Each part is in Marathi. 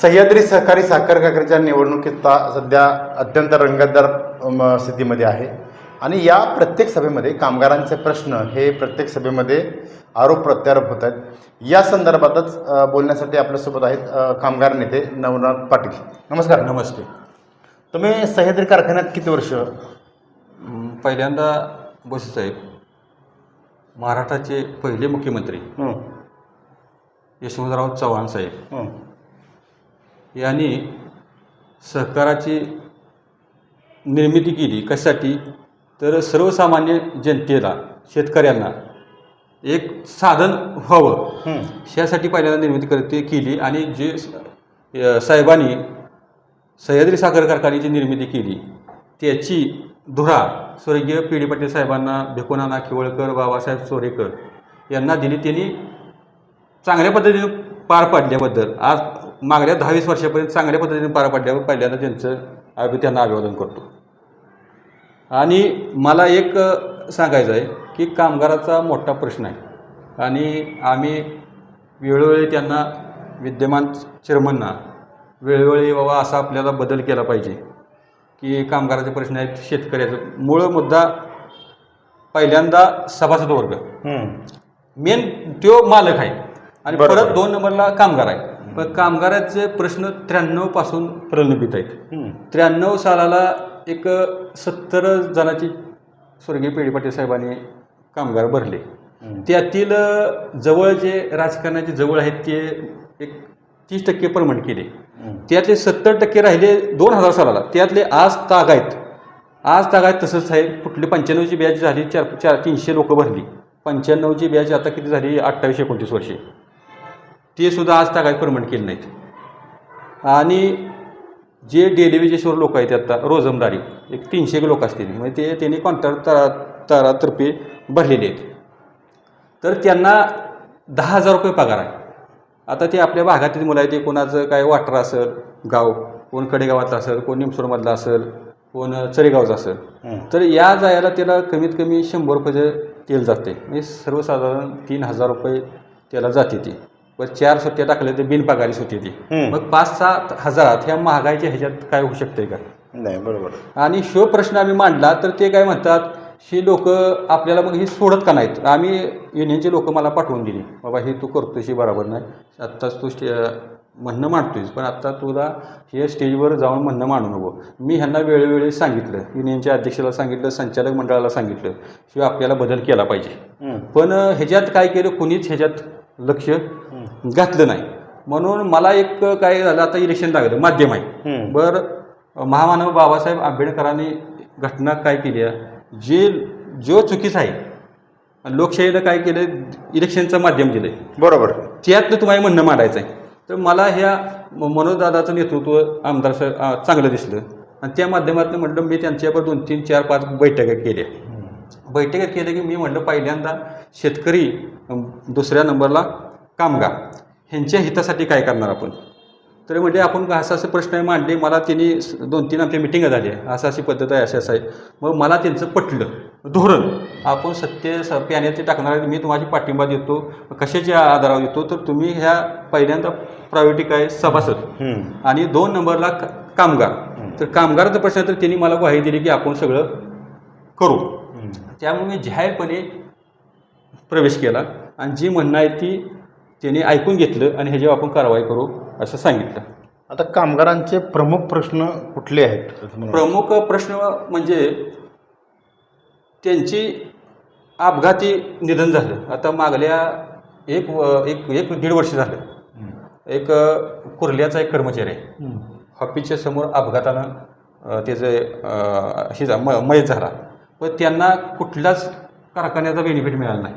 सह्याद्री सहकारी साखर कारखान्याच्या निवडणुकीचा सध्या अत्यंत रंगतदार स्थितीमध्ये आहे. आणि या प्रत्येक सभेमध्ये कामगारांचे प्रश्न हे प्रत्येक सभेमध्ये आरोप प्रत्यारोप होत आहेत. या संदर्भातच बोलण्यासाठी आपल्यासोबत आहेत कामगार नेते नवनाथ पाटील. नमस्कार. नमस्ते. तुम्ही सह्याद्री कारखान्यात किती वर्ष? पहिल्यांदा बसे साहेब महाराष्ट्राचे पहिले मुख्यमंत्री यशवंतराव चव्हाण साहेब. यांनी सहकाराची निर्मिती केली. कशासाठी? तर सर्वसामान्य जनतेला शेतकऱ्यांना एक साधन व्हावं. ह्यासाठी पहिल्यांदा निर्मिती करते केली आणि जे साहेबांनी सह्याद्री साखर कारखान्याची निर्मिती केली त्याची धुरा स्वर्गीय पी डी पाटील साहेबांना भिकोनाना खिवळकर बाबासाहेब चोरेकर यांना दिली. त्यांनी चांगल्या पद्धतीने पार पाडल्याबद्दल आज मागल्या दहा वीस वर्षापर्यंत चांगल्या पद्धतीने पार पाडल्यावर पहिल्यांदा त्यांचं आम्ही त्यांना अभिवादन करतो. आणि मला एक सांगायचं आहे की कामगाराचा मोठा प्रश्न आहे. आणि आम्ही वेळोवेळी त्यांना विद्यमान चेअरमनना वेळोवेळी बाबा असा आपल्याला बदल केला पाहिजे की कामगाराचे प्रश्न आहेत शेतकऱ्याचं. मूळ मुद्दा पहिल्यांदा सभासद वर्ग. मेन तो मालक आहे. आणि. परत दोन नंबरला कामगार आहे. पण कामगाराचे प्रश्न त्र्याण्णवपासून प्रलंबित आहेत. त्र्याण्णव सालाला एक सत्तर जणांची स्वर्गीय पेढी पाटील साहेबांनी कामगार भरले. त्यातील जवळ जे राजकारणाचे जवळ आहेत ते एक तीस टक्के परमनंट केले. त्यातले सत्तर टक्के राहिले दोन हजार सालाला. त्यातले आज ताग आहेत. आज ताग आहेत तसंच आहे कुठली पंच्याण्णवची बॅच झाली चार चार तीनशे लोक भरली. पंच्याण्णवची बॅच आता किती झाली? अठ्ठावीस एकोणतीस वर्षे. ते सुद्धा आज तागायत परमनंट केले नाहीत. आणि जे डेली वेजेसवर लोक आहेत आता रोजमदारी एक तीनशे लोक असतील म्हणजे ते त्यांनी कॉन्ट्रॅक्ट तरा तरातर्फे भरलेले आहेत. तर त्यांना दहा हजार रुपये पगार आहे. आता ते आपल्या भागातील मुलं आहेत ते कोणाचं काय वाटर असेल गाव कोण कडेगावातलं असेल कोण निमसोडमधलं असेल कोण चरेगावचं असेल. तर या जायला त्याला कमीत कमी शंभर रुपयाचं तेल जाते. म्हणजे सर्वसाधारण तीन हजार रुपये त्याला जाते ती. व चार सुट्ट्या टाकल्या तर बिनपगारीच होती ती. मग पाच सात हजारात ह्या महागाईच्या ह्याच्यात काय होऊ शकते का? नाही बरोबर. आणि शो प्रश्न आम्ही मांडला तर ते काय म्हणतात ही लोक आपल्याला मग ही सोडत का नाहीत? आम्ही युनियनचे लोक मला पाठवून दिली. बाबा हे तू करतोशी बरोबर नाही. आत्ताच तू स्टे म्हणणं मांडतोयस पण आत्ता तुला हे स्टेजवर जाऊन म्हणणं मांडू नको. मी ह्यांना वेळोवेळी सांगितलं युनियनच्या अध्यक्षाला सांगितलं संचालक मंडळाला सांगितलं की आपल्याला बदल केला पाहिजे. पण ह्याच्यात काय केलं? कुणीच ह्याच्यात लक्ष. घातलं नाही. म्हणून मला एक काय झालं आता इलेक्शन लागलं माध्यम आहे. बरं महामानव बाबासाहेब आंबेडकरांनी घटना काय केली आहे? जे जो चुकीचा आहे लोकशाहीनं काय केलं इलेक्शनचं माध्यम दिलं आहे बरोबर. त्यातलं तुम्हाला म्हणणं मांडायचं आहे तर मला ह्या मनोजदादाचं नेतृत्व आमदार चांगलं दिसलं. आणि त्या माध्यमातून म्हटलं मी त्यांच्यावर दोन तीन चार पाच बैठका केल्या. बैठका केल्या की मी म्हटलं पहिल्यांदा शेतकरी दुसऱ्या नंबरला कामगार. ह्यांच्या हितासाठी काय करणार आपण? तर म्हणजे आपण असं असे प्रश्न मांडले मला त्यांनी दोन तीन आमच्या मिटिंगा झाल्या असं अशी पद्धत आहे असं असं आहे. मग मला त्यांचं पटलं. धोरण. आपण सत्य स प्याण्याचे टाकणार आहे मी तुम्हाला पाठिंबा देतो. कशाच्या आधारावर देतो तर तुम्ही ह्या पहिल्यांदा प्रायोरिटी काय? सभासद. आणि दोन नंबरला कामगार. तर कामगाराचा प्रश्न तर त्यांनी मला ग्वाही दिली की आपण सगळं करू. त्यामुळे मी जाहीरपणे प्रवेश केला. आणि जी म्हणणं आहे ती त्यांनी ऐकून घेतलं आणि ह्याच्यावर आपण कारवाई करू असं सांगितलं. आता कामगारांचे प्रमुख प्रश्न कुठले आहेत? प्रमुख प्रश्न म्हणजे त्यांची अपघाती निधन झालं. आता मागल्या एक व- एक एक दीड वर्ष झालं. एक कुर्ल्याचा एक कर्मचारी आहे. हं. ऑफिसच्या समोर अपघातानं त्याचे हे मयत झाला. पण त्यांना कुठलाच कारखान्याचा बेनिफिट मिळाला नाही.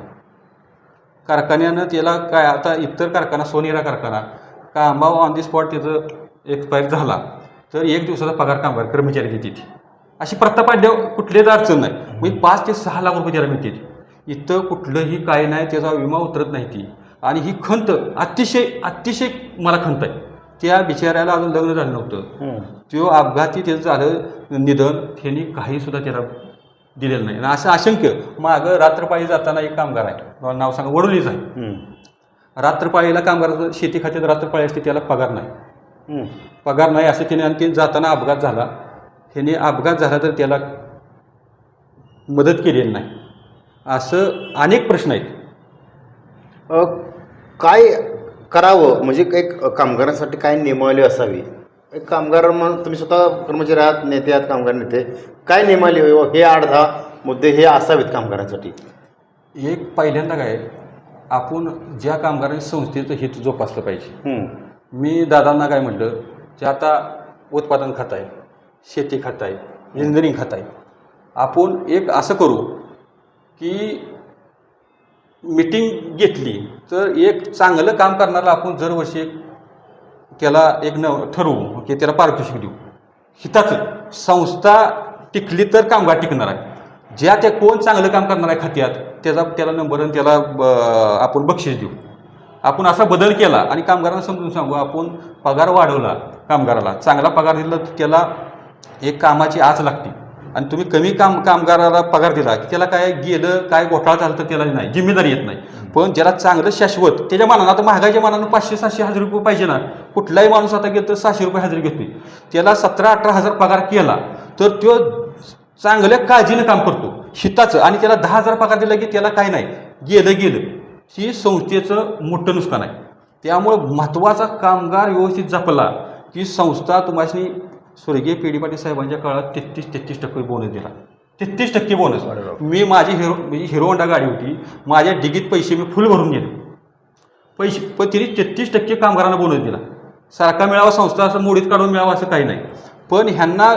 कारखान्यानं त्याला काय आता इतर कारखाना सोनेरा कारखाना कामावर ऑन दी स्पॉट त्याचं एक्सपायर झाला. तर एक दिवसाचा पगार कामगार कर्मचारी देते ती अशी प्रथा पाडल्यावर कुठलीच अडचण नाही. म्हणजे पाच ते सहा लाख रुपये त्याला मिळते इथं कुठलंही काय नाही त्याचा विमा उतरत नाही ती. आणि ही खंत अतिशय अतिशय मला खंत आहे. त्या बिचाऱ्याला अजून लग्न झालं नव्हतं. तो अपघाती त्याचं झालं निधन त्यांनी काही सुद्धा त्याला दिलेलं नाही. आणि असं अशंक्य मागं रात्रपाळी जाताना एक कामगार आहे. मला नाव सांगा वडोलीच आहे. रात्रपाळीला कामगार शेती खात्यात रात्रपाळी असते त्याला पगार नाही. पगार नाही असं त्याने आणखी जाताना अपघात झाला. ह्याने अपघात झाला तर त्याला मदत केलेली नाही. असं अनेक प्रश्न आहेत. काय करावं? म्हणजे एक कामगारांसाठी काय नियमावली असावी? एक कामगार म्हणून तुम्ही स्वतः कर्मचारी आहात नेते आहात कामगार नेते काय नियमावली हवी? हे आठ दहा मुद्दे हे असावेत कामगारांसाठी एक पहिल्यांदा काय आपण ज्या कामगारांनी संस्थेचं हित जोपासलं पाहिजे हं. मी दादांना काय म्हटलं जे आता उत्पादन खात आहे शेती खात आहे इंजिनिअरिंग खात आहे आपण एक असं करू की मीटिंग घेतली तर एक चांगलं काम करणारा आपण दरवर्षी एक त्याला एक न ठरवू की त्याला पारितोषिक देऊ. हिताचं संस्था टिकली तर कामगार टिकणार आहे. ज्या त्या कोण चांगलं काम करणार आहे खात्यात त्याचा त्याला नंबर आणि त्याला ब- आपण बक्षीस देऊ. आपण असा बदल केला आणि कामगारांना समजून सांगू आपण पगार वाढवला कामगाराला चांगला पगार दिला तर त्याला एक कामाची आच लागते. आणि तुम्ही कमी काम कामगाराला पगार दिला की त्याला काय गेलं काय घोटाळा झालं तर त्याला नाही जिम्मेदारी येत नाही. पण ज्याला चांगलं शाश्वत त्याच्या मानानं आता महागाईच्या मानानं पाचशे सहाशे हजार रुपये पाहिजे ना. कुठलाही माणूस आता गेलं तर सहाशे रुपये हजार घेतो त्याला सतरा अठरा हजार पगार केला तर तो चांगल्या काळजीनं काम करतो. शिताचं आणि त्याला दहा हजार पगार दिला की त्याला काय नाही. गेलं गेलं. ही संस्थेचं मोठं नुकसान आहे. त्यामुळं महत्त्वाचा कामगार व्यवस्थित जपला की संस्था तुम्हाला स्वर्गीय पेडी पाटील साहेबांच्या काळात तेहतीस तेहतीस टक्के बोनस दिला. तेहतीस टक्के बोनस. मी माझी हिरो म्हणजे हिरो होंडा गाडी होती. माझ्या डिगीत पैसे मी फुल भरून गेलो. पैसे पण तिने तेहतीस टक्के कामगारांना बोनस दिला. सारखा मिळावा संस्था असं मोडीत काढून मिळावा असं काही नाही. पण ह्यांना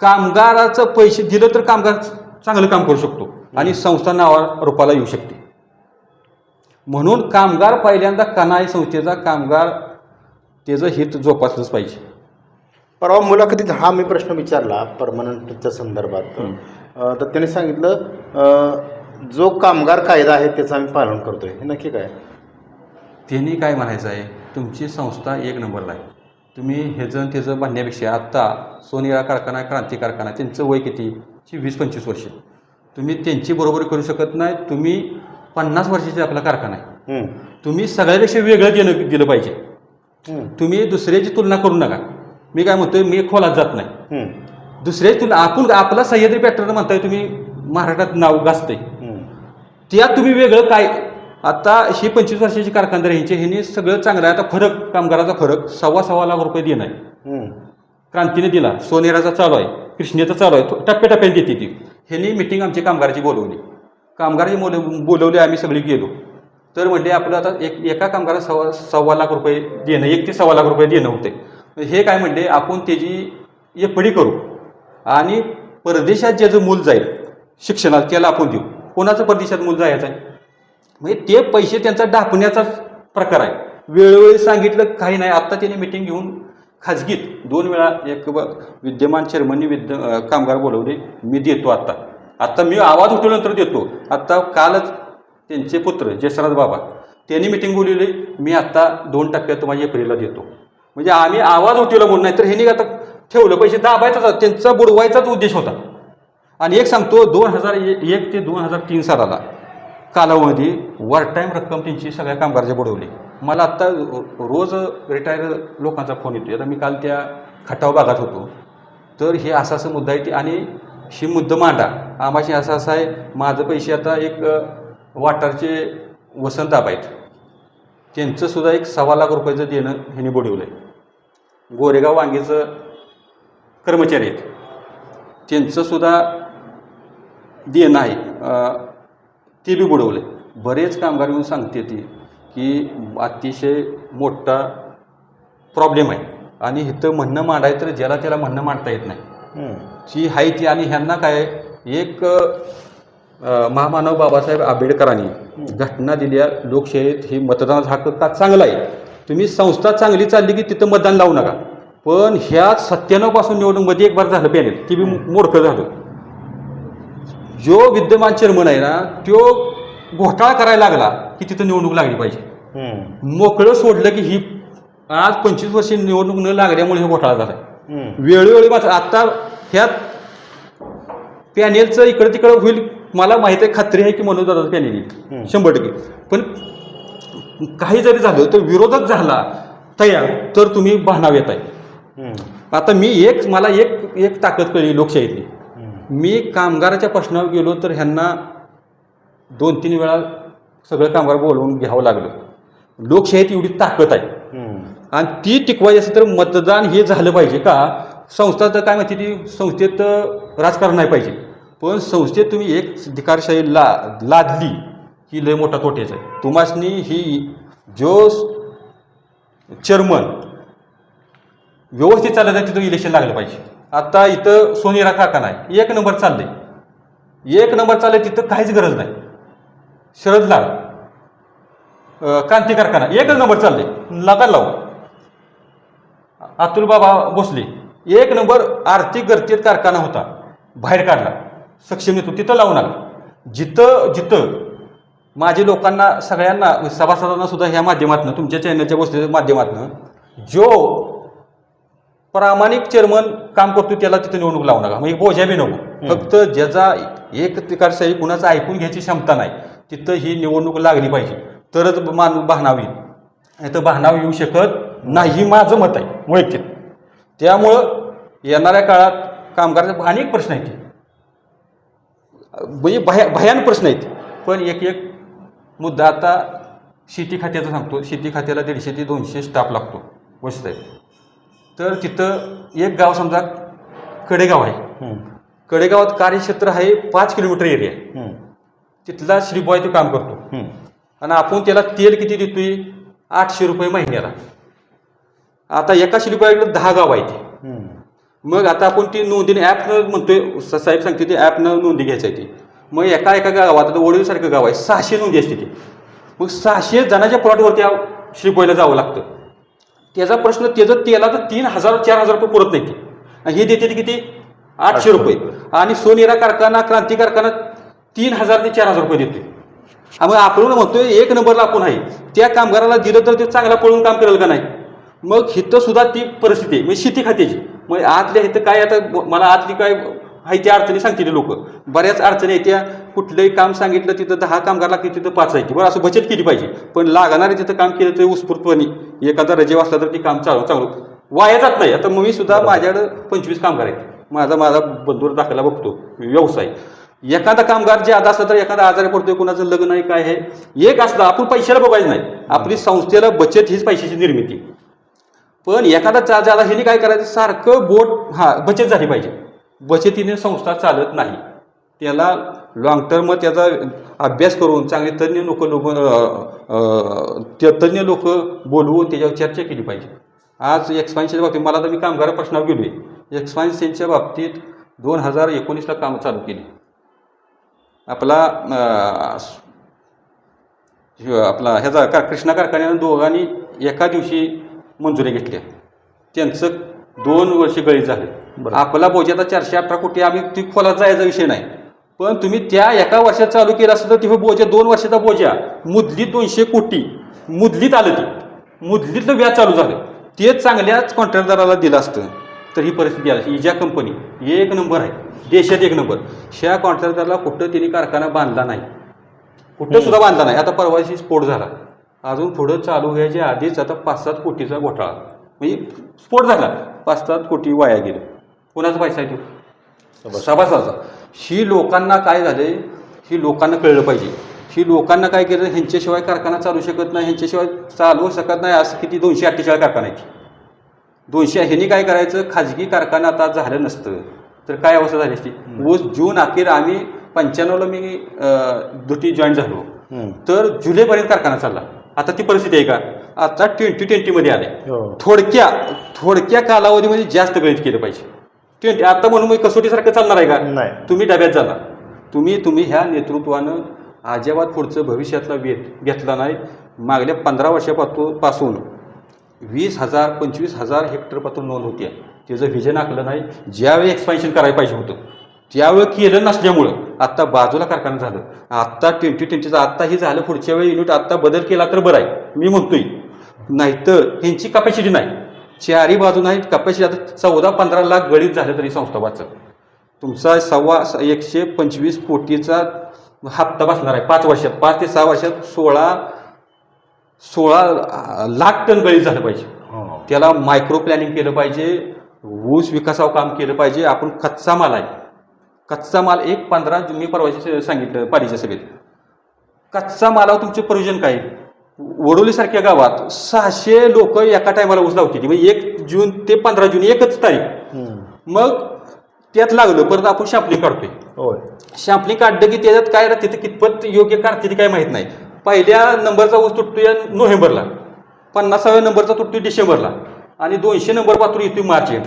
कामगाराचं पैसे दिलं तर कामगार चांगलं काम करू शकतो. आणि संस्था नावा रूपाला येऊ शकते. म्हणून कामगार पहिल्यांदा कनाई संस्थेचा कामगार त्याचं हित जोपासलंच पाहिजे. परवा मुलाखतीत हा मी प्रश्न विचारला परमनंटच्या संदर्भात. तर त्याने सांगितलं जो कामगार कायदा आहे त्याचं आम्ही पालन करतोय. हे नक्की काय? त्यांनी काय म्हणायचं आहे? तुमची संस्था एक नंबरला आहे. तुम्ही ह्याचं आणि त्याचं म्हणण्यापेक्षा आत्ता सोनिरा कारखाना क्रांती कारखाना त्यांचं वय किती? ची वीस पंचवीस वर्ष. तुम्ही त्यांची बरोबरी करू शकत नाही. तुम्ही पन्नास वर्षाचा आपला कारखाना आहे. तुम्ही सगळ्यापेक्षा वेगळं देणं दिलं पाहिजे. तुम्ही दुसऱ्याची तुलना करू नका. मी काय म्हणतोय मी खोलात जात नाही. दुसऱ्याची तुलना आपण आपला सह्याद्री पॅटर्न म्हणताय तुम्ही महाराष्ट्रात नाव गाजतंय. त्यात तुम्ही वेगळं काय आता ही पंचवीस वर्षाची कारखानदार ह्यांचे ह्यांनी सगळं चांगलं आहे. आता फरक कामगाराचा फरक सव्वा सव्वा लाख रुपये देणं आहे. क्रांतीने दिला सोनेराचा चालू आहे कृष्णेचा चालू आहे तो टप्प्याटप्प्याने देते ती. ह्यांनी मिटिंग आमची कामगाराची बोलवली. कामगाराची बोल बोलवली आम्ही सगळी गेलो. तर म्हणले आपलं आता एक एका कामगाराला सव्वा सव्वा लाख रुपये देणं एक ते सव्वा लाख रुपये देणं होते हे काय म्हणले आपण त्याची एफडी करू. आणि परदेशात ज्याचं मूल जाईल शिक्षणात त्याला आपण देऊ. कोणाचं परदेशात मूल जायचं आहे? म्हणजे ते पैसे त्यांचा डापण्याचाच प्रकार आहे. वेळोवेळी सांगितलं काही नाही. आत्ता त्याने मिटिंग घेऊन खाजगीत दोन वेळा एक विद्यमान चेअरमननी विद्य कामगार बोलवले मी देतो आत्ता. आत्ता मी आवाज उठवल्यानंतर देतो. आत्ता कालच त्यांचे पुत्र जसराज बाबा त्यांनी मिटिंग बोलवली मी आत्ता दोन टक्क्यात माझ्या एप्रिलला देतो. म्हणजे आम्ही आवाज उठवला म्हणून नाही तर ह्यांनी आता ठेवलं. पैसे दाबायचाच त्यांचा बुडवायचाच उद्देश होता. आणि एक सांगतो दोन हजार एक ते दोन हजार तीन सालाला कालावधी वर टाईम रक्कम त्यांची सगळ्या कामगारच्या बुडवली. मला आत्ता रोज रिटायर लोकांचा फोन येतो आता मी काल त्या खटाव भागात होतो. तर हे असा असं मुद्दा आहे. ते आणि ही मुद्दा मांडा. आम्हाशी असं असं आहे. माझं पैसे आता एक वाटारचे वसंत आबा आहेत. त्यांचं सुद्धा एक सव्वा लाख रुपयाचं देणं ह्यांनी बुडवलं आहे गोरेगाव वांगीचं कर्मचारी आहेत. त्यांचं सुद्धा देणं आहे. ते बी बुडवले बरेच कामगार येऊन सांगते ती की अतिशय मोठा प्रॉब्लेम आहे. आणि इथं म्हणणं मांडाय तर ज्याला त्याला म्हणणं मांडता येत नाही. जी आहे ती आणि ह्यांना काय एक महामानव बाबासाहेब आंबेडकरांनी घटना दिल्या लोकशाहीत ही मतदानाचा हक्क का चांगला आहे? तुम्ही संस्था चांगली चालली की तिथं मतदान लावू नका. पण ह्या सत्त्याण्णवपासून निवडणूकमध्ये एक बार झालं पॅनेल ती बी मोडकं झालं. जो विद्यमान चेअरमन आहे ना तो घोटाळा करायला लागला की तिथं निवडणूक लागली पाहिजे. मोकळं सोडलं की ही आज पंचवीस वर्षी निवडणूक न लागल्यामुळे हे घोटाळा झाला. वेळोवेळी मात्र आता ह्यात पॅनेलचं इकडं तिकडं होईल मला माहिती आहे खात्री आहे की मनोज दादाचं पॅनेल हं. येईल शंभर टक्के. पण काही जरी झालं तर विरोधक झाला तयार तर तुम्ही भानाव येत आहे. आता मी एक मला एक एक ताकद कळली लोकशाहीतली. मी कामगाराच्या प्रश्नावर गेलो तर ह्यांना दोन तीन वेळा सगळं कामगार बोलवून घ्यावं लागलं. लोकशाहीत एवढी ताकद आहे. आणि ती टिकवायची असेल तर मतदान हे झालं पाहिजे का? संस्था तर काय म्हणते ती? संस्थेत राजकारण नाही पाहिजे. पण संस्थेत तुम्ही एक अधिकारशाही ला लादली ही लय मोठा तोटेच आहे. तुमासनी ही जो चेअरमन व्यवस्थित चालत आहे तिथं इलेक्शन लागलं पाहिजे. आता इथं सोनेरा कारखाना नाही एक नंबर चाललंय. एक नंबर चाललंय तिथं काहीच गरज नाही. शरद लाल क्रांती कारखाना एकच नंबर चाललंय. लागा लावू. अतुल बाबा भोसले एक नंबर आर्थिक गर्दीत कारखाना होता बाहेर काढला. सक्षम येतो तिथं लावून आला. जिथं जिथं माझे लोकांना सगळ्यांना सभासदांना सुद्धा ह्या माध्यमातून तुमच्या चॅनलच्या गोष्टीच्या माध्यमातून जो प्रामाणिक चेअरमन काम करतो त्याला तिथं निवडणूक लावू नका. म्हणजे बोजा बी नको. फक्त ज्याचा एक प्रतिकारशाही कुणाचं ऐकून घ्यायची क्षमता नाही तिथं ही निवडणूक लागली पाहिजे. तरच माणूस बहाणावी नाही तर बहाणाव येऊ शकत नाही ही माझं मत आहे वैयक्तिक. त्यामुळं येणाऱ्या काळात कामगाराचे अनेक प्रश्न आहेत. म्हणजे भया भयान प्रश्न आहेत. पण एक एक मुद्दा आता शेती खात्याचा सांगतो. शेती खात्याला दीडशे ते दोनशे स्टाफ लागतो. वस्त आहे तर तिथं एक गाव समजा कडेगाव आहे. कडेगावात कार्यक्षेत्र आहे पाच किलोमीटर एरिया. आहे. तिथला श्रीबॉय तो काम करतो. आणि आपण त्याला तेल किती देतोय? आठशे रुपये महिन्याला. आता एका श्रीबॉयकडे दहा गाव आहेत. हम्म. मग आता आपण ती नोंदीने ॲपनं म्हणतोय स- साहेब सांगते ते ॲपनं नोंदी घ्यायची आहे ती. मग एका एका गावात आता वडीलसारखं गाव आहे सहाशे नोंदी असते ती. मग सहाशे जणाच्या प्लॉटवरती या श्रीपोयला जावं लागतं. त्याचा प्रश्न त्याचं तेला तर तीन हजार चार हजार रुपये पुरत नाही ते. आणि हे देते ते किती? आठशे रुपये. आणि सोनेरा कारखाना क्रांती कारखाना तीन हजार ते चार हजार रुपये देतोय. हा, मग आपण म्हणतोय एक नंबरला आपण आहे. त्या कामगाराला दिलं तर ते चांगला पळून काम करेल का नाही? मग हिथं सुद्धा ती परिस्थिती आहे. म्हणजे शेती खात्याची. मग आतल्या इथं काय आता मला आतली काय आहे त्या अडचणी सांगतील लोक. बऱ्याच अडचणी आहेत त्या. कुठलंही काम सांगितलं तिथं दहा कामगार लागतील तिथं पाच आहे बरं असं बचत केली पाहिजे. पण लागणारे तिथं काम केलं तर उत्स्फूर्तपणे. एखादा रजे वाचला तर ती काम चालू चालू वाया जात नाही. आता मग मी सुद्धा माझ्याकडं पंचवीस कामगार आहेत. माझा माझा बंधूर दाखला बघतो. व्यवसाय. एखादा कामगार जे आता असला तर एखादा आजारी पडतोय कुणाचं लग्न आहे काय आहे एक असलं आपण पैशाला बघायचं नाही. आपली संस्थेला बचत हीच पैशाची निर्मिती. पण एखादा चा आला ह्याने काय करायचं? सारखं बोट हा बचत झाली पाहिजे. बचतीने संस्था चालत नाही. त्याला लॉंग टर्म त्याचा अभ्यास करून चांगले तज्ज्ञ लोक लोक तज्ज्ञ लोक बोलवून त्याच्यावर चर्चा केली पाहिजे. आज एक्सपान्शनच्या बाबतीत मला तर मी कामगार प्रश्नावर गेलो आहे एक्सपान्शनच्या बाबतीत दोन हजार एकोणीसला काम चालू केली. आपला आपला ह्याचा का कृष्णा कारखान्यानं दोघांनी एका दिवशी मंजुरी घेतल्या. त्यांचं दोन वर्ष गळीत झाले. बरं. आपला बोजाचा चारशे अठरा कोटी आम्ही ती खोलात जायचा विषय नाही. पण तुम्ही त्या एका वर्षात चालू केलं असतं तर तिथे बोजा दोन वर्षाचा बोजा मुदलीत दोनशे कोटी. मुदलीत आलं ते. मुदलीतलं व्याज चालू झालं. ते चांगल्याच कॉन्ट्रॅक्टदाराला दिलं असतं. तर ही परिस्थिती आली. इजा कंपनी एक नंबर आहे. देशात एक नंबर ह्या कॉन्ट्रॅक्टदाराला कुठं त्यांनी कारखाना बांधला नाही. कुठं सुद्धा बांधला नाही. आता परवाशी स्फोट झाला. अजून पुढं चालू व्हायच्या आधीच आता पाच सात कोटीचा घोटाळा. म्हणजे स्फोट झाला. पाच सात कोटी वाया गेले. कोणाचा पैसा आहे तो? सभासदाचा. ही लोकांना काय झाले ही लोकांना कळलं पाहिजे. ही लोकांना काय केलं? ह्यांच्याशिवाय कारखाना चालू शकत नाही ह्यांच्याशिवाय चालवू शकत नाही असं किती? दोनशे अठ्ठेचाळीस कारखाना आहेत. दोनशे ह्यांनी काय करायचं? खाजगी कारखाना आता झालं नसतं. तर काय अवस्था झाली असती? ऊस जून अखेर आम्ही पंच्याण्णवला मी दुटी जॉईन झालो. तर जुलैपर्यंत कारखाना चालला. आता ती परिस्थिती आहे का? आता ट्वेंटी ट्वेंटीमध्ये आले हो. थोडक्या थोडक्या कालावधीमध्ये जास्त गणित केलं पाहिजे. ट्वेंटी आता म्हणून मग कसोटीसारखं चालणार आहे का? नाही. तुम्ही डब्यात जाणार तुम्ही तुम्ही ह्या नेतृत्वानं अजिबात पुढचं भविष्यातला वेध घेतला नाही. मागल्या पंधरा वर्षापासून पासून वीस हजार पंचवीस हजार हेक्टरपासून नोंद होती त्याचं व्हिजन आखलं नाही. ज्यावेळी एक्सपान्शन करायला पाहिजे होतं त्यावेळी केलं नसल्यामुळं आत्ता बाजूला कारखाना झालं. आत्ता ट्वेंटी ट्वेंटीचं आत्ता हे झालं पुढच्या वेळी युनिट आत्ता बदल केला तर बरं आहे. मी म्हणतोय नाहीतर ह्यांची कपॅसिटी नाही. चारी बाजू नाही कपॅसिटी आता चौदा पंधरा लाख गळीत झालं तरी संस्था वाचत तुमचा सव्वा एकशे पंचवीस कोटीचा हप्ता बसणार आहे. पाच वर्षात पाच ते सहा वर्षात सोळा सोळा लाख टन गळीत झालं पाहिजे. हो. त्याला मायक्रो प्लॅनिंग केलं पाहिजे ऊस विकासावर काम केलं पाहिजे. आपण कच्चा माल आहे. कच्चा माल एक पंधरा मी परवाची सांगितलं पालीच्या सभेत. कच्चा मालावर तुमचे प्रयोजन काय? वडोलीसारख्या गावात सहाशे लोक एका टायमाला ऊस लावतील. म्हणजे एक जून ते पंधरा जून एकच तारीख. मग त्यात लागलं परत आपण शापलिंग काढतोय. होय. शॅम्पलिंग काढलं की त्याच्यात काय राहते ते कितपत योग्य काढते ते काय माहीत नाही. पहिल्या नंबरचा ऊस तुटतोय नोव्हेंबरला. पन्नासाव्या नंबरचा तुटतोय डिसेंबरला. आणि दोनशे नंबर पात्र येतोय मार्च अरे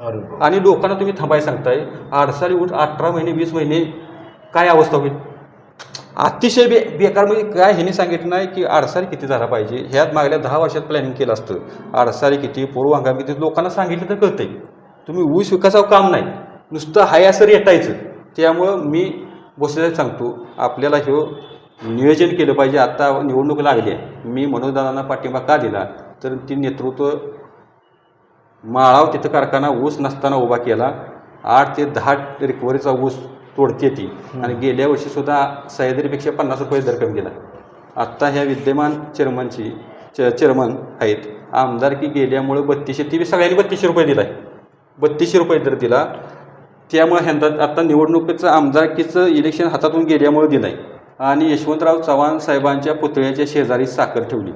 आणि लोकांना तुम्ही थांबायला सांगताय आडसाली ऊस अठरा महिने वीस महिने काय अवस्था होईल? अतिशय बे बेकार म्हणजे काय ह्याने सांगितलं नाही की आडसारी किती झाला पाहिजे? ह्यात मागल्या दहा वर्षात प्लॅनिंग केलं असतं. आडसारी किती पूर्व हंगाम किती लोकांना सांगितलं तर कळतंय. तुम्ही ऊस विकासावर काम नाही. नुसतं हाय असं रेटायचं. त्यामुळं मी बसलेलं सांगतो आपल्याला हे नियोजन केलं पाहिजे. आता निवडणूक लागली आहे. मी मनोजदारांना पाठिंबा का दिला? तर ती नेतृत्व माळाव तिथं कारखाना ऊस नसताना उभा केला. आठ ते दहा रिकव्हरीचा ऊस तोडते ती आणि गेल्या वर्षी सुद्धा सह्याद्रीपेक्षा पन्नास रुपये दर कमी दिला आत्ता ह्या विद्यमान चेअरमनची च चेअरमन आहेत. आमदारकी गेल्यामुळं बत्तीसशे ती सगळ्यांनी बत्तीसशे रुपये दिला आहे बत्तीसशे रुपये दर दिला. त्यामुळे ह्यांचा आता निवडणुकीचं आमदारकीचं इलेक्शन हातातून गेल्यामुळं दिलं आहे आणि यशवंतराव चव्हाण साहेबांच्या पुतळ्याच्या शेजारी साखर ठेवली.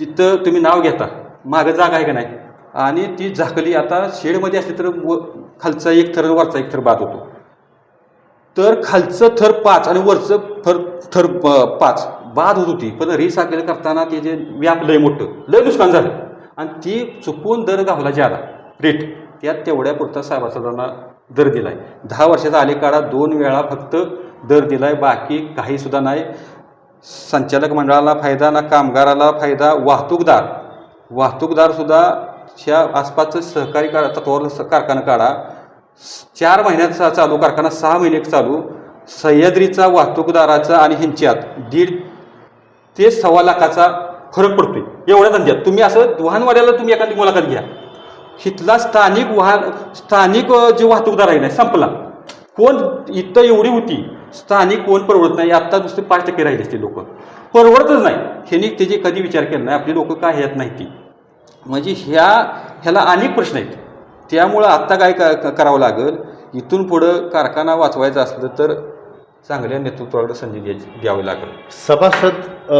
तिथं तुम्ही नाव घेता. मागं जागा आहे का नाही? आणि ती झाकली आता शेडमध्ये असली तर व खालचा एक थर वरचा एक थर बाद होतो. तर खालचं थर पाच आणि वरचं थर थर प- पाच बाद होत होती. पण रिसायकल करताना ते जे व्याप लय मोठं लय नुकसान झालं. आणि ती चुकून दर गावला जे आला रेट त्यात तेवढ्या पुरता साहेबासाहेबांना दर दिलाय. दहा वर्षाचा अलीकडा दोन वेळा फक्त दर दिलाय बाकी काही सुद्धा नाही. संचालक मंडळाला फायदा ना कामगाराला फायदा वाहतूकदार. वाहतूकदारसुद्धा ह्या आसपासचं सहकारी कार तत्वावर कारखाना काढा. चार महिन्याचा चालू कारखाना सहा महिने चालू. सह्याद्रीचा वाहतूकदाराचा आणि ह्यांच्यात दीड ते सव्वा लाखाचा फरक पडतोय. एवढ्या धंद्यात. तुम्ही असं वाहनवाड्याला तुम्ही एखादी मुलाखत घ्या. इथला स्थानिक वाहन स्थानिक जे वाहतूकदार आहे ना संपला. कोण? इथं एवढी होती. स्थानिक कोण परवडत नाही आत्ता नुसते पाच टक्के राहिले ते लोक. परवडतच नाही. ह्यांनी त्याचे कधी विचार केला नाही आपली लोक काय येत नाही ती म्हणजे ह्या ह्याला अनेक प्रश्न आहेत. त्यामुळं आत्ता काय करावं लागेल? इथून पुढं कारखाना वाचवायचा असलं तर चांगल्या नेतृत्वाकडे संधी द्यायची द्यावी लागेल. सभासद अ,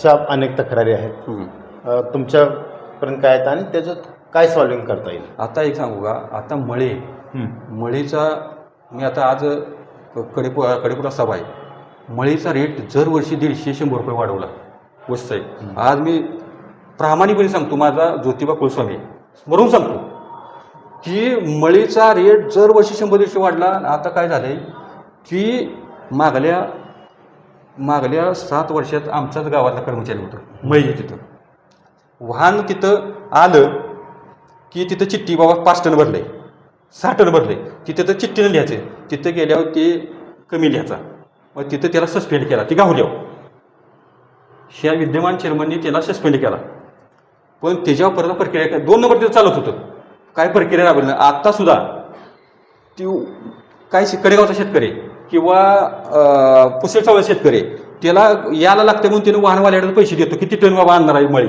च्या अनेक तक्रारी आहेत. तुमच्यापर्यंत काय आहेत आणि त्याच्यात काय सॉल्विंग करता येईल? आता एक सांगू का? आता मळे. मळीचा मी आता आज कडेपु कडेपुरा सभा आहे. मळीचा रेट दरवर्षी दीडशे शंभर रुपये वाढवला. वस्त आहे आज मी प्रामाणिकपणे सांगतो माझा ज्योतिबा कुलस्वामी आहे. म्हणून सांगतो की मळीचा रेट दरवर्षी शंभर दीडशे वाढला आता काय झालं आहे की मागल्या मागल्या सात वर्षात आमच्याच गावातला कर्मचारी होतं मळी तिथं. वाहन तिथं आलं की तिथं चिठ्ठी बाबा पाच टन भरले सहा टन भरले. तिथं तर चिठ्ठीनं लिहायचे. तिथं गेल्यावर ते कमी लिहायचा. मग तिथं त्याला सस्पेंड केला. ती गावल्यावर ह्या विद्यमान चेअरमननी त्याला सस्पेंड केला. पण त्याच्यावर परत प्रक्रिया काय? दोन नंबर तिथं चालत होतं. काय प्रक्रिया राबवली? नाही आत्तासुद्धा ती काय शे- कडेगावचा शेतकरी किंवा अं, शेतकरी त्याला यायला लागते म्हणून त्यानं वाहनवाल्याकडे पैसे देतो. किती टन बाबा आणणार आहे मळी?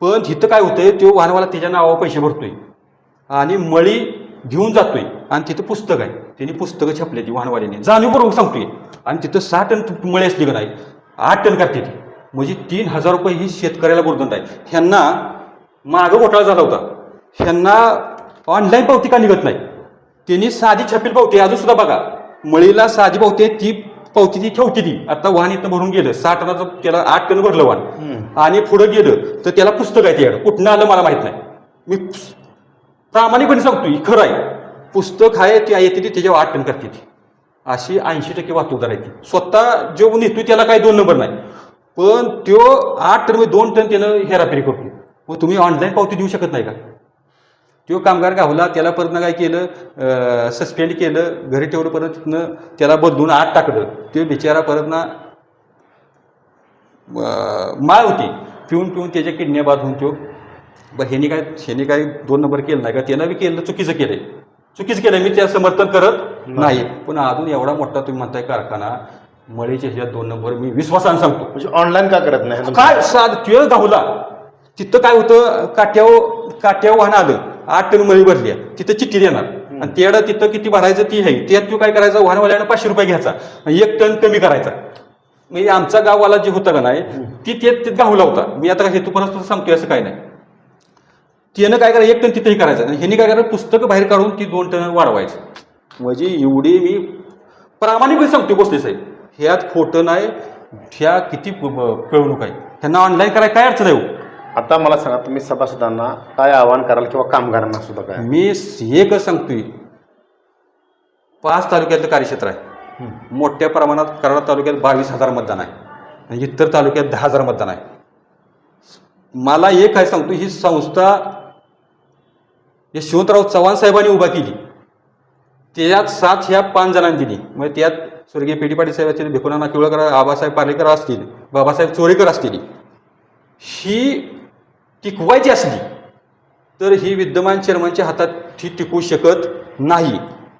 पण तिथं काय होतंय? तो वाहनवाला त्याच्या नावावर पैसे भरतोय. आणि मळी घेऊन जातोय. आणि तिथं पुस्तक आहे. त्यांनी पुस्तकं छापली ती वाहनवाल्याने जाणीवपूर्वक सांगतोय. आणि तिथं सहा टन मळी असली का नाही? आठ टन करते ती. म्हणजे तीन हजार रुपये ही शेतकऱ्याला बुरदंड आहे. ह्यांना मागं घोटाळा झाला होता. ह्यांना ऑनलाईन पावती का निघत नाही? त्यांनी साधी छापील पावती अजून सुद्धा बघा. मळीला साधी पावती आहे. ती पावती ती ठेवते ती. आता वाहन इथं भरून गेलं. सहा टनाचं त्याला आठ टन भरलं वाहन. आणि पुढं गेलं. तर त्याला पुस्तक आहे त्याकडं कुठनं आलं मला माहीत नाही. मी प्रामाणिकपणे म्हणजे सांगतो ही खरं आहे. पुस्तक आहे ती येते ती त्याच्यावर आठ टन करते ती. अशी ऐंशी टक्के वाहतूकदार आहे ती. स्वतः जो नेतो त्याला काही दोन नंबर नाही. पण त्यो आठ टन दोन टन त्यानं हेराफेरी करतो मग तुम्ही ऑनलाईन पावती देऊ शकत नाही का? तो कामगार गावला त्याला परत काय केलं सस्पेंड केलं घरी ठेवलं परत तिथनं त्याला बदलून आत टाकलं. ते बिचारा परत ना माळ होती. पिऊन पिऊन त्याच्या किडण्या बाद होऊन तो बरं ह्याने काय ह्याने काय दोन नंबर केलं नाही का? त्यानं बी केलं चुकीचं केलंय. चुकीचं केलंय. मी त्या समर्थन करत नाही. पण अजून एवढा मोठा तुम्ही म्हणताय कारखाना मळीच्या ह्याच्यात दोन नंबर मी विश्वासाने सांगतो. म्हणजे ऑनलाईन का करत नाही? काय साध तुझ्या गावला तिथं काय होतं काट्यावर काट्यावर वाहन आलं. आठ टन मळी भरली. आहे. तिथं चिठ्ठी देणार. आणि तेवढं तिथं किती भरायचं ती आहे. त्यात तू काय करायचं? वाहनवाल्यानं पाचशे रुपये घ्यायचा. एक टन कमी करायचा. म्हणजे आमचा गाववाला जे होतं का नाही ती ते ते गावला होता. मी आता हे तू परत सांगतोय असं काय नाही. त्यानं काय करायचं? एक टन तिथंही करायचं. आणि ह्यांनी काय करायचं? पुस्तकं बाहेर काढून ती दोन टन वाढवायचं. म्हणजे एवढी मी प्रामाणिकपणे सांगतो गोष्टी साहेब. ह्यात खोटं नाही. ह्या किती पिळवणूक आहे. त्यांना ऑनलाईन करायला काय अडचण आहे हो? आता मला सांगा तुम्ही सभासदांना काय आवाहन कराल किंवा कामगारांना सुद्धा काय? मी एकच सांगतोय. पाच तालुक्यातलं कार्यक्षेत्र आहे. मोठ्या प्रमाणात कराड तालुक्यात बावीस हजार मतदान आहे. आणि इतर तालुक्यात दहा हजार मतदान आहे. मला एक काय सांगतो ही संस्था यशवंतराव चव्हाण साहेबांनी उभा केली त्याच्यात साथ ह्या पाच जणांनी दिली. म्हणजे त्यात स्वर्गीय पेटी पाटील साहेब असतील भिकुनाना किवळकर आबासाहेब पार्लेकर असतील बाबासाहेब चोरेकर असतील. ही टिकवायची असली तर ही विद्यमान चेअरमनच्या हातात ही टिकू शकत नाही.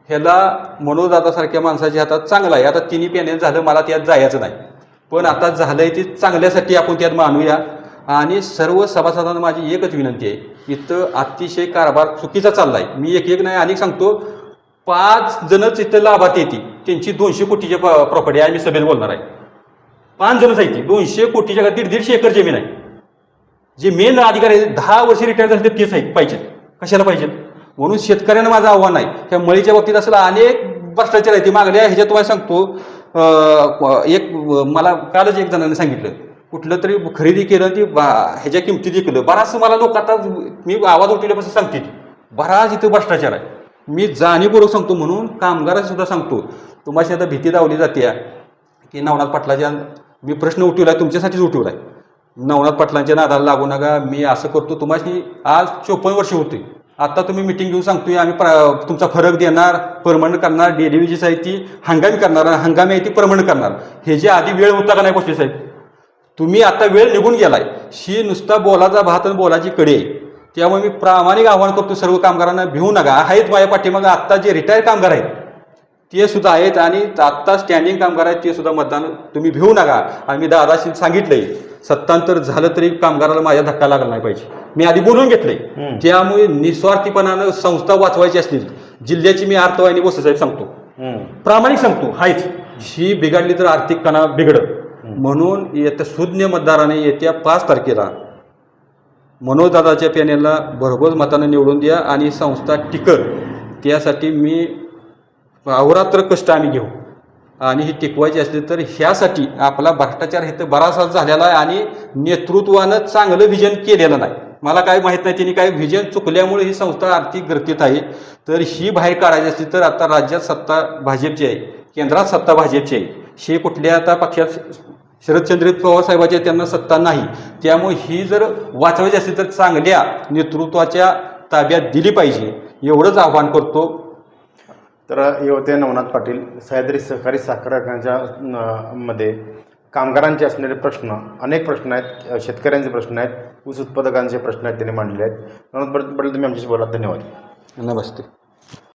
ह्याला मनोदातासारख्या माणसाच्या हातात चांगला आहे. आता तिन्ही पॅनेल झालं मला त्यात जायचं नाही. पण आता झालंय ते चांगल्यासाठी आपण त्यात मानूया. आणि सर्व सभासदांना माझी एकच विनंती आहे इथं अतिशय कारभार चुकीचा चाललाय. मी एक एक नाही अनेक सांगतो. पाच जणच इथं लाभात येते त्यांची दोनशे कोटीची प्रॉपर्टी आहे मी सभेत बोलणार आहे. पाच जणच आहे ती. दोनशे कोटीच्या दीड दीडशे एकर जमीन आहे. जे मेन अधिकारी आहेत दहा वर्ष रिटायर झाले ते तेच आहेत पाहिजेत. कशाला पाहिजेत? म्हणून शेतकऱ्यांना माझं आव्हान आहे. त्या मळीच्या बाबतीत असलं अनेक भ्रष्टाचार आहे ते मागल्या ह्याच्यात तुम्हाला सांगतो. एक मला कालच एक जणांनी सांगितलं. कुठलं तरी खरेदी केलं ती बा- ह्याच्या किमतीत विकलं. बराच मला लोक आता मी आवाज उठवल्यापासून सांगते. बराच इथं भ्रष्टाचार आहे. मी जाणीवपूर्वक सांगतो म्हणून कामगारांसुद्धा सांगतो. तुम्हाला आता भीती दावली जाते की नवनाथ पाटलाच्या मी प्रश्न उठवलाय तुमच्यासाठीच उठवलाय. नवनाथ पाटलांच्या नादाला लागू नका. मी असं करतो. तुम्हाला आज चोपन्न वर्ष होते. आता तुम्ही मिटिंग घेऊन सांगतोय आम्ही प्र- तुमचा फरक देणार परमनंट करणार डेली वेजेस आहे ती हंगामी करणार हंगामी आहे ती परमनंट करणार. हे जे आधी वेळ होता का नाही गोष्टी साहेब? तुम्ही आता वेळ निघून गेलाय. ही नुसता बोलाचा भात आणि बोलाची कडी. आहे त्यामुळे मी प्रामाणिक आव्हान करतो सर्व कामगारांना भिवू नका. आहेत माझ्या पाठीमागं आत्ता जे रिटायर कामगार आहेत ते सुद्धा आहेत आणि आत्ता स्टँडिंग कामगार आहेत ते सुद्धा मतदान तुम्ही भिवू नका. आणि मी दादाशी सांगितलंय सत्तांतर झालं तरी कामगाराला माझ्या धक्का लागला नाही पाहिजे. मी आधी बोलून घेतलंय. त्यामुळे निस्वार्थीपणानं संस्था वाचवायची असतील जिल्ह्याची मी अर्थवाहिनी बसू साहेब सांगतो. प्रामाणिक सांगतो हायच. ही बिघडली तर आर्थिक कणा बिघडत म्हणून येत्या सुज्ञ मतदाराने येत्या पाच तारखेला मनोजदादाच्या पॅनेलला भरघोस मतानं निवडून द्या आणि संस्था टिकल. त्यासाठी मी अहोरात्र कष्ट आम्ही घेऊ. आणि ही टिकवायची असली तर ह्यासाठी आपला भ्रष्टाचार हे तर बराचसा झालेला आहे आणि नेतृत्वानं चांगलं विजन केलेलं नाही. मला काय माहीत नाही त्यांनी काय विजन चुकल्यामुळे ही संस्था आर्थिक गर्तीत आहे. तर ही बाहेर काढायची असली तर आता राज्यात सत्ता भाजपची आहे केंद्रात सत्ता भाजपची आहे. हे कुठल्या आता पक्षात शरदचंद्र पवार साहेबाच्या त्यांना सत्ता नाही. त्यामुळे ही जर वाचवायची असली तर चांगल्या नेतृत्वाच्या ताब्यात दिली पाहिजे. एवढंच आव्हान करतो. तर हे होते नवनाथ पाटील सह्याद्री सहकारी साखरमध्ये कामगारांचे असणारे प्रश्न अनेक प्रश्न आहेत शेतकऱ्यांचे प्रश्न आहेत ऊस उत्पादकांचे प्रश्न आहेत त्यांनी मांडले आहेत. नवनाथ पाटील तुम्ही आमच्याशी बोला धन्यवाद. नमस्ते.